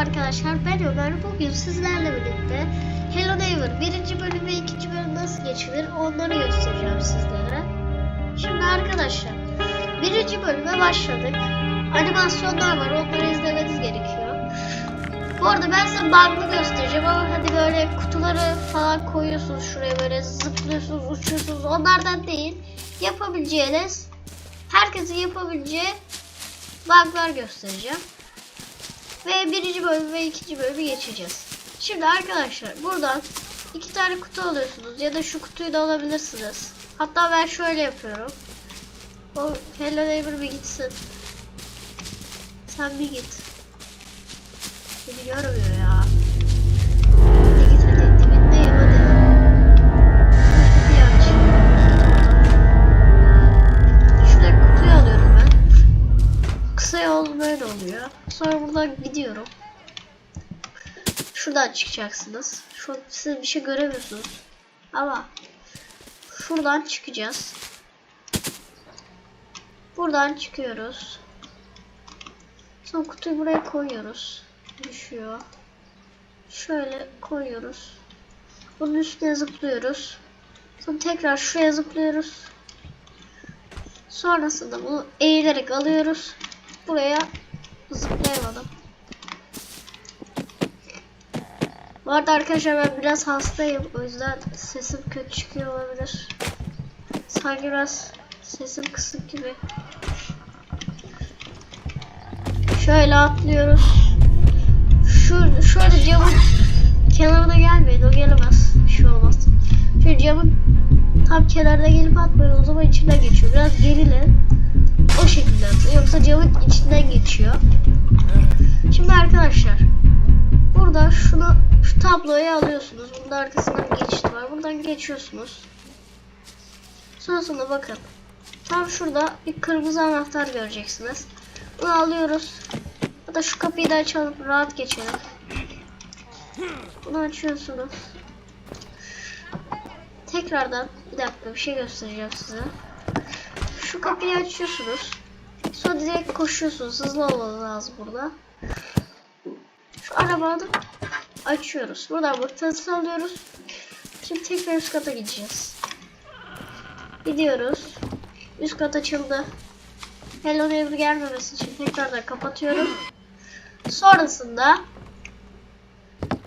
arkadaşlar ben Ömer. Bugün sizlerle birlikte Hello Neighbor 1. bölüm ve 2. bölüm nasıl geçilir onları göstereceğim sizlere. Şimdi arkadaşlar 1. bölüme başladık. Animasyonlar var onları izlemeniz gerekiyor. Bu arada ben size bug'lı göstereceğim ama hadi böyle kutuları falan koyuyorsunuz şuraya böyle zıplıyorsunuz uçuyorsunuz onlardan değil. Yapabileceğiniz herkesin yapabileceği bug'lar göstereceğim. Ve birinci bölüm ve ikinci bölümü geçeceğiz. Şimdi arkadaşlar buradan iki tane kutu alıyorsunuz ya da şu kutuyu da alabilirsiniz. Hatta ben şöyle yapıyorum. O Hello Neighbor bir gitsin. Sen bir git. Görmüyor ya. Yol oluyor. Sonra buradan gidiyorum. Şuradan çıkacaksınız. Şu siz bir şey göremiyorsunuz. Ama şuradan çıkacağız. Buradan çıkıyoruz. Sonra kutuyu buraya koyuyoruz. Düşüyor. Şöyle koyuyoruz. Bunun üstüne zıplıyoruz. Sonra tekrar şuraya zıplıyoruz. Sonrasında bunu eğilerek alıyoruz. Buraya zıplayamadım. Bu arada arkadaşlar ben biraz hastayım. O yüzden sesim kötü çıkıyor olabilir. Sanki biraz sesim kısık gibi. Şöyle atlıyoruz. Şu şöyle camın kenarına gelmeyin. O gelemez. Bir şey olmaz. Şöyle camın tam kenarına gelip atmayın. O zaman içinden geçiyor. Biraz gerilin. O şekilde atın. Yoksa camın içinden geçiyor. Şimdi arkadaşlar burada şunu şu tabloyu alıyorsunuz. Bunun arkasında bir geçit var. Buradan geçiyorsunuz. Sonrasında bakın. Tam şurada bir kırmızı anahtar göreceksiniz. Bunu alıyoruz. Ya da şu kapıyı da açalım. Rahat geçelim. Bunu açıyorsunuz. Tekrardan bir dakika bir şey göstereceğim size. Şu kapıyı açıyorsunuz. Sonra direkt koşuyorsunuz. Hızlı olmanız lazım burada. Şu arabanı açıyoruz. Buradan mıknatısı alıyoruz. Şimdi tekrar üst kata gideceğiz. Gidiyoruz. Üst kat açıldı. Hello Neighbor gelmemesi için tekrardan kapatıyorum. Sonrasında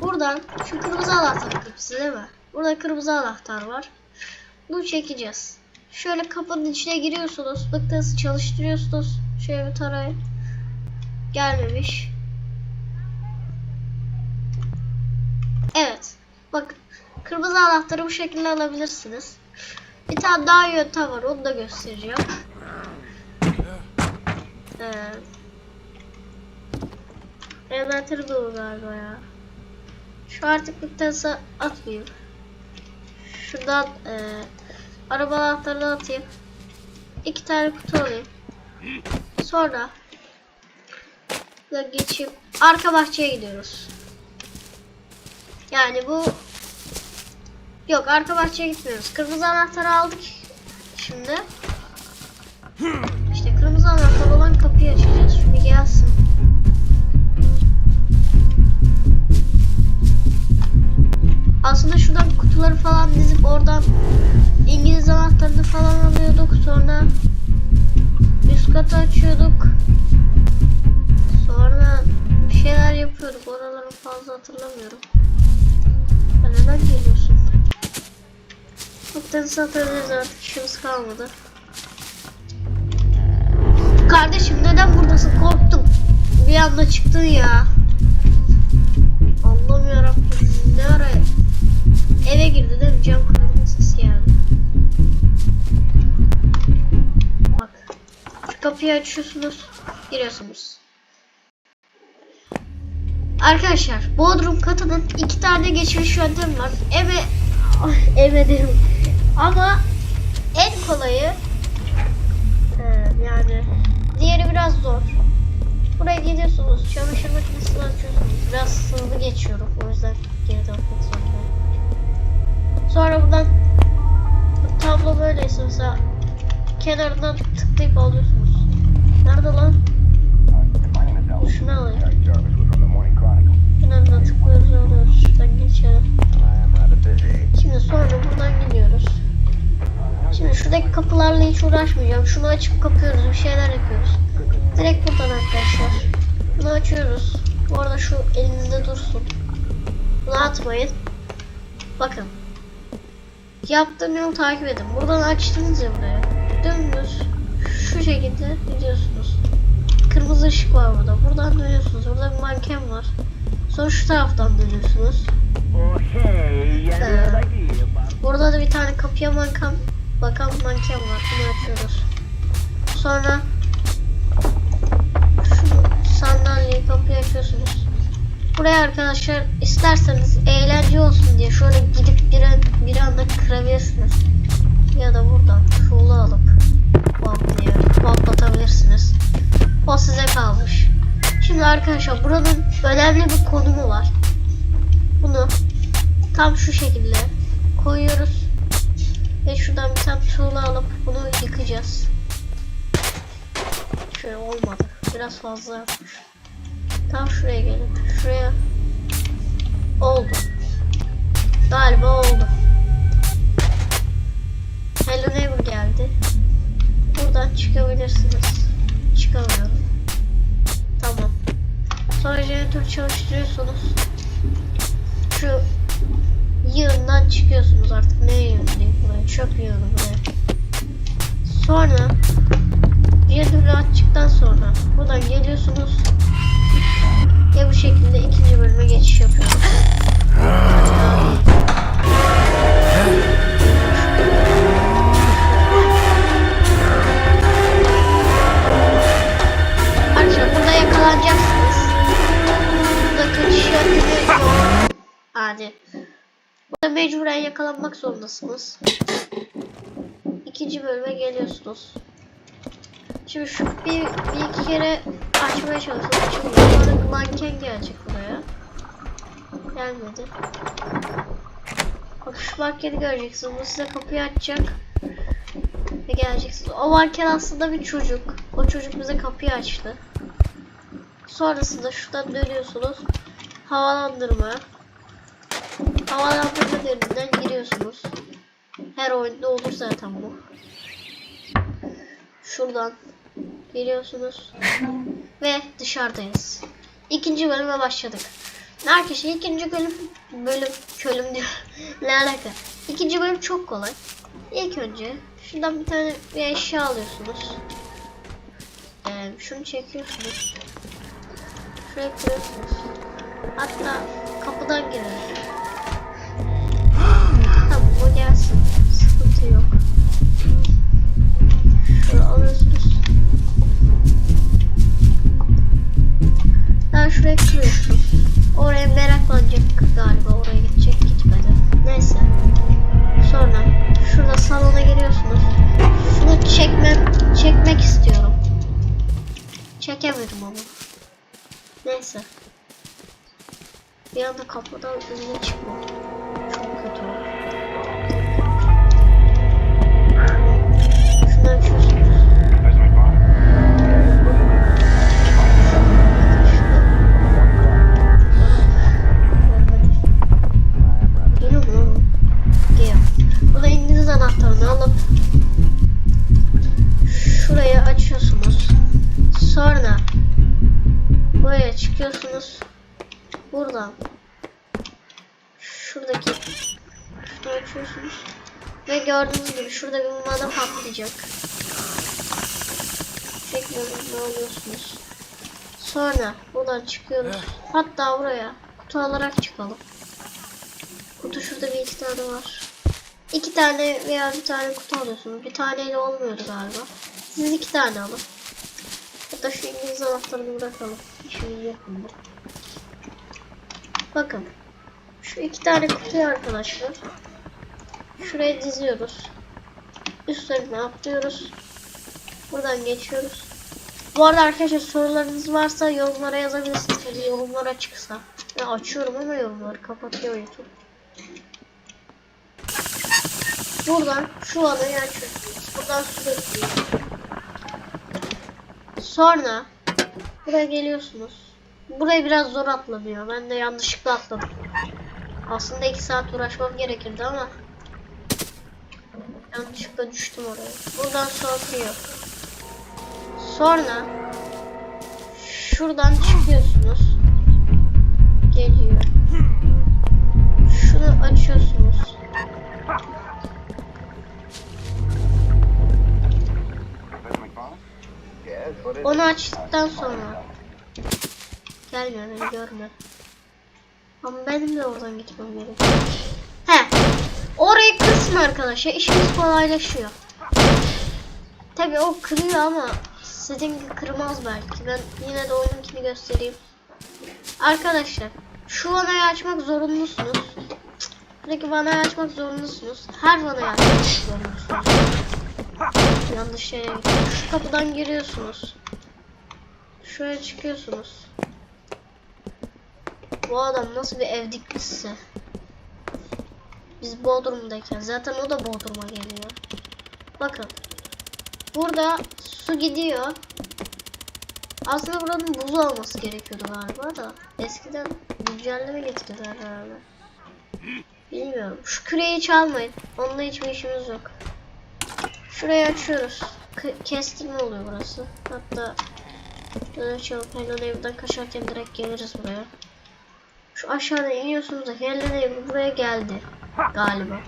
buradan şu kırmızı anahtar kapısı değil mi? Burada kırmızı anahtar var. Bunu çekeceğiz. Şöyle kapının içine giriyorsunuz. Mıknatısı çalıştırıyorsunuz. Şöyle bir tarayın. Gelmemiş. Evet. Bak kırmızı anahtarı bu şekilde alabilirsiniz. Bir tane daha yöntem var. Onu da göstereceğim. Ee, envanterim dolu galiba ya. Şu artık mıknatısı atmayayım. Şuradan e, araba anahtarını atayım. İki tane kutu alayım. Sonra da geçip arka bahçeye gidiyoruz. Yani bu yok arka bahçeye gitmiyoruz. Kırmızı anahtarı aldık şimdi. İşte kırmızı anahtar olan kapıyı açacağız. Şunu gelsin. Aslında şuradan kutuları falan dizip oradan İngiliz anahtarını falan alıyorduk. Sonra üst katı açıyorduk. Sonra bir şeyler yapıyorduk. Oraları fazla hatırlamıyorum. Ya neden geliyorsun? Mutları satabiliriz artık işimiz kalmadı. Kardeşim neden buradasın? Korktum. Bir anda çıktın ya. Allah'ım yarabbim. Ne ara eve girdi değil mi? Cam kırılma sesi geldi. Bak. Şu kapıyı açıyorsunuz. Giriyorsunuz. Arkadaşlar Bodrum katının iki tane geçmiş yöntemi var. Eve eve derim. Ama en kolayı ee, yani diğeri biraz zor. Buraya gidiyorsunuz. Çamaşır makinesini açıyorsunuz. Biraz hızlı geçiyorum. O yüzden geri dönmek zorundayım. Sonra buradan tablo böyleyse mesela kenarından tıklayıp alıyorsunuz. Nerede lan? Şuna alayım. Kenarından tıklıyoruz alıyoruz. Şuradan geçelim. Şimdi sonra buradan gidiyoruz. Şimdi şuradaki kapılarla hiç uğraşmayacağım. Şunu açıp kapıyoruz. Bir şeyler yapıyoruz. Direkt buradan arkadaşlar. Bunu açıyoruz. Bu arada şu elinizde dursun. Bunu atmayın. Bakın. Yaptığım yolu takip edin. Buradan açtınız ya buraya. Dümdüz şu şekilde gidiyorsunuz. Kırmızı ışık var burada. Buradan dönüyorsunuz. Burada bir manken var. Sonra şu taraftan dönüyorsunuz. Ee. Burada da bir tane kapıya manken, bakan manken var. Bunu açıyoruz. Sonra şu sandalyeyi kapıya açıyorsunuz. Buraya arkadaşlar isterseniz eğlence olsun diye şöyle gidip bir, an, bir anda kırabilirsiniz. Ya da buradan tuğla alıp bantlayarak bantlatabilirsiniz. O size kalmış. Şimdi arkadaşlar buranın önemli bir konumu var. Bunu tam şu şekilde koyuyoruz. Ve şuradan bir tane tuğla alıp bunu yıkacağız. Şöyle olmadı. Biraz fazla yapmış. Tam şuraya gelin. Şuraya. Oldu. Galiba oldu. Hello Neighbor geldi. Buradan çıkabilirsiniz. Çıkamıyorum. Tamam. Sonra jeneratörü çalıştırıyorsunuz. Şu yığından çıkıyorsunuz artık. Ne yığını diyeyim buraya? Çöp yığını buraya. Sonra jeneratörü açtıktan sonra buradan geliyorsunuz. Ve bu şekilde ikinci bölüme geçiş yapıyoruz. Arkadaşlar burada yakalanacaksınız. Burada kaçış yöntemi. Hadi. Burada mecburen yakalanmak zorundasınız. İkinci bölüme geliyorsunuz. Şimdi şu bir, bir iki kere açmaya çalışalım. Şimdi sonra manken gelecek buraya. Gelmedi. Şu mankeni göreceksiniz. Bu size kapıyı açacak. Ve geleceksiniz. O manken aslında bir çocuk. O çocuk bize kapıyı açtı. Sonrasında şuradan dönüyorsunuz. Havalandırma. Havalandırma derinden giriyorsunuz. Her oyunda olur zaten bu. Şuradan giriyorsunuz. Ve dışarıdayız. İkinci bölüme başladık. Arkadaşlar ikinci bölüm bölüm bölüm diyor. ne alaka? İkinci bölüm çok kolay. İlk önce şuradan bir tane bir eşya alıyorsunuz. Ee, şunu çekiyorsunuz. Şuraya koyuyorsunuz. Hatta kapıdan girelim. Neyse. Bir anda kapıdan önüne çıkma. Çok kötü oldu. Geliyor. Burada İngiliz anahtarını alıp şurayı açıyorsunuz. Sonra çıkıyorsunuz. Buradan şuradaki şunu açıyorsunuz. Ve gördüğünüz gibi şurada bir mana patlayacak. Teknolojide alıyorsunuz. Sonra buradan çıkıyoruz. Hatta buraya kutu alarak çıkalım. Kutu şurada bir iki tane var. İki tane veya bir tane kutu alıyorsunuz. Bir taneyle olmuyordu galiba. Siz iki tane alın. Hatta şu İngiliz anahtarını bırakalım. Yok bunda. Bakın. Şu iki tane kutuyu arkadaşlar. Şuraya diziyoruz. Üstlerine atlıyoruz. Buradan geçiyoruz. Bu arada arkadaşlar sorularınız varsa yorumlara yazabilirsiniz. Yani yorumlar açıksa. Ben açıyorum ama yorumları kapatıyor YouTube. Buradan şu adayı açıyorsunuz. Buradan sürekli. Sonra buraya geliyorsunuz. Burayı biraz zor atlanıyor. Ben de yanlışlıkla atladım. Aslında 2 saat uğraşmam gerekirdi ama Yanlışlıkla düştüm oraya. Buradan su akıyor. Sonra şuradan çıkıyorsunuz. Geliyor. Şunu açıyorsunuz. Onu açtıktan sonra gelmiyor beni görmüyor. Ama benim de oradan gitmem gerekiyor. He. Orayı kısın arkadaşlar. işimiz kolaylaşıyor. Tabi o kırıyor ama sizin kırmaz belki. Ben yine de onunkini göstereyim. Arkadaşlar şu vanayı açmak zorunlusunuz. Buradaki vanayı açmak zorunlusunuz. Her vanayı açmak zorunlusunuz. Yanlış yere gittim. Şu kapıdan giriyorsunuz. Şuraya çıkıyorsunuz. Bu adam nasıl bir ev dikmişse. Biz Bodrum'dayken zaten o da Bodrum'a geliyor. Bakın. Burada su gidiyor. Aslında buranın buz olması gerekiyordu galiba da. Eskiden güncelleme getirdiler herhalde. Bilmiyorum. Şu küreyi çalmayın. Onunla hiçbir işimiz yok. Şurayı açıyoruz. K- kestirme oluyor burası. Hatta böyle çalıp Hello Neighbor'dan kaçarken direkt geliriz buraya. Şu aşağıda iniyorsunuz da Hello Neighbor buraya geldi. Galiba.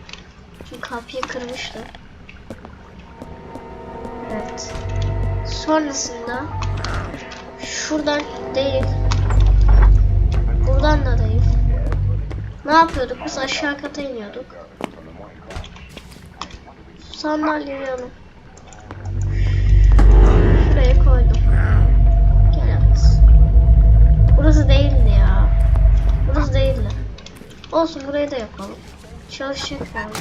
Çünkü kapıyı kırmıştı. Evet. Sonrasında şuradan değil. Buradan da değil. Ne yapıyorduk? Biz aşağı kata iniyorduk. Sandalyeyi alın. Şuraya koydum. Gelemez. Burası değildi ya. Burası değildi. Olsun burayı da yapalım. Çalışacak yani.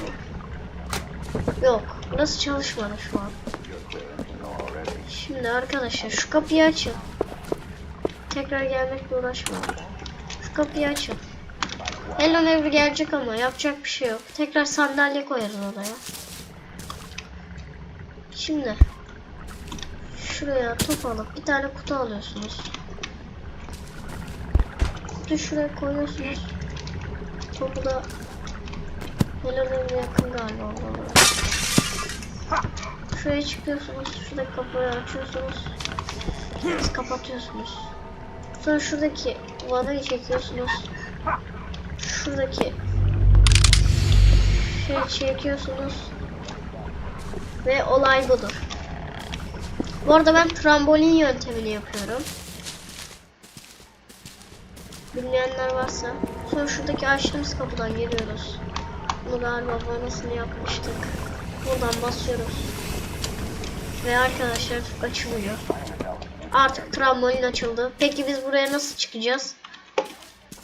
Yok. Burası çalışmadı şu an. Şimdi arkadaşlar şu kapıyı açın. Tekrar gelmekle uğraşmayın. Şu kapıyı açın. Hello Neighbor gelecek ama yapacak bir şey yok. Tekrar sandalye koyarız odaya. Şimdi şuraya top alıp bir tane kutu alıyorsunuz. Kutuyu şuraya koyuyorsunuz. Topu da Hello'ya yakın galiba. Şuraya çıkıyorsunuz. Şuradaki kapıyı açıyorsunuz. Siz kapatıyorsunuz. Sonra şuradaki vanayı çekiyorsunuz. Şuradaki şey çekiyorsunuz. Ve olay budur. Bu arada ben trambolin yöntemini yapıyorum. Bilmeyenler varsa. Sonra şuradaki açtığımız kapıdan giriyoruz. Bunu galiba vanasını yapmıştık. Buradan basıyoruz. Ve arkadaşlar açılıyor. Artık trambolin açıldı. Peki biz buraya nasıl çıkacağız?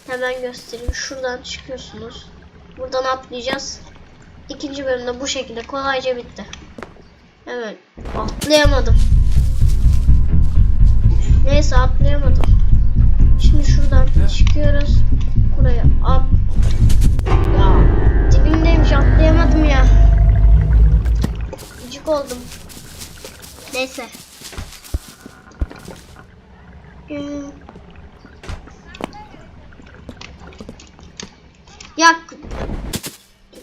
Hemen göstereyim. Şuradan çıkıyorsunuz. Buradan atlayacağız. İkinci bölümde bu şekilde kolayca bitti. Evet. Atlayamadım. Neyse atlayamadım. Şimdi şuradan çıkıyoruz. Buraya at. Ya dibimdeymiş atlayamadım ya. Gıcık oldum. Neyse. Ya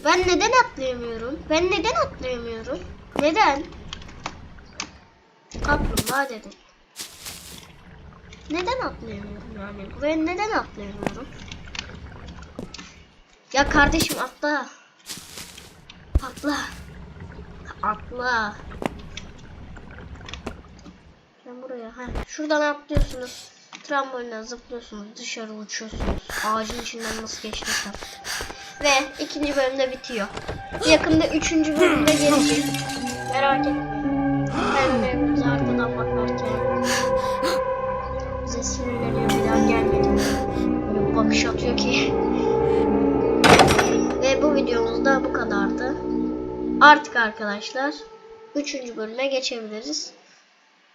ben neden atlayamıyorum? Ben neden atlayamıyorum? Neden? Kaplumbağa dedim. Neden atlayamıyorum yani? Buraya neden atlayamıyorum? Ya kardeşim atla. Atla. Atla. Ben buraya. Heh. Şuradan atlıyorsunuz. Trambolinden zıplıyorsunuz. Dışarı uçuyorsunuz. Ağacın içinden nasıl geçtiysem. Ve ikinci bölümde bitiyor. Yakında üçüncü bölümde gelecek. Merak etmeyin. Ben de Artık arkadaşlar üçüncü bölüme geçebiliriz.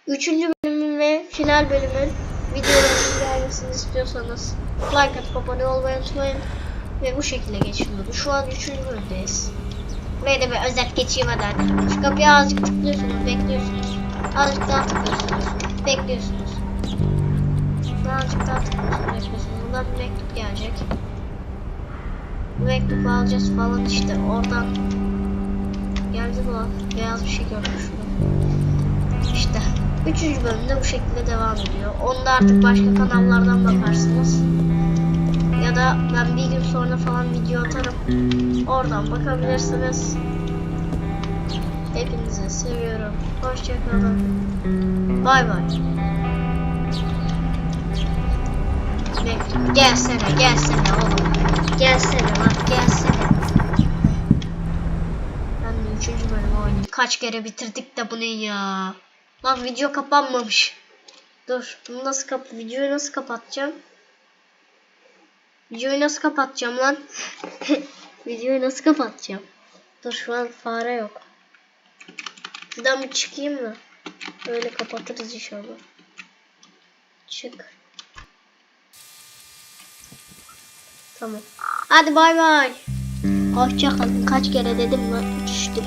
Üçüncü bölümün ve final bölümün videolarının gelmesini istiyorsanız like atıp abone olmayı unutmayın. Ve bu şekilde geçiliyordu. Şu an üçüncü bölümdeyiz. Buraya da bir özet geçeyim hadi. Şu kapıya azıcık tıklıyorsunuz, bekliyorsunuz. Azıcık daha tıklıyorsunuz, bekliyorsunuz. Azıcık daha tıklıyorsunuz, bekliyorsunuz. Buradan bir mektup gelecek. Bu mektubu alacağız falan işte oradan Bu. Beyaz bir şey şurada. İşte. Üçüncü bölümde bu şekilde devam ediyor. Onu da artık başka kanallardan bakarsınız. Ya da ben bir gün sonra falan video atarım. Oradan bakabilirsiniz. Hepinizi seviyorum. Hoşçakalın. Bay bay. Bekle. Gelsene, gelsene oğlum. Gelsene lan, gelsene. Ben de üçüncü bölümü oynayayım. Kaç kere bitirdik de bu ne ya? Lan video kapanmamış. Dur, bunu nasıl kap videoyu nasıl kapatacağım? Videoyu nasıl kapatacağım lan? videoyu nasıl kapatacağım? Dur şu an fare yok. Şuradan bir çıkayım mı? Böyle kapatırız inşallah. Çık. Tamam. Hadi bay bay. Hoşça kalın. Kaç kere dedim lan? Üç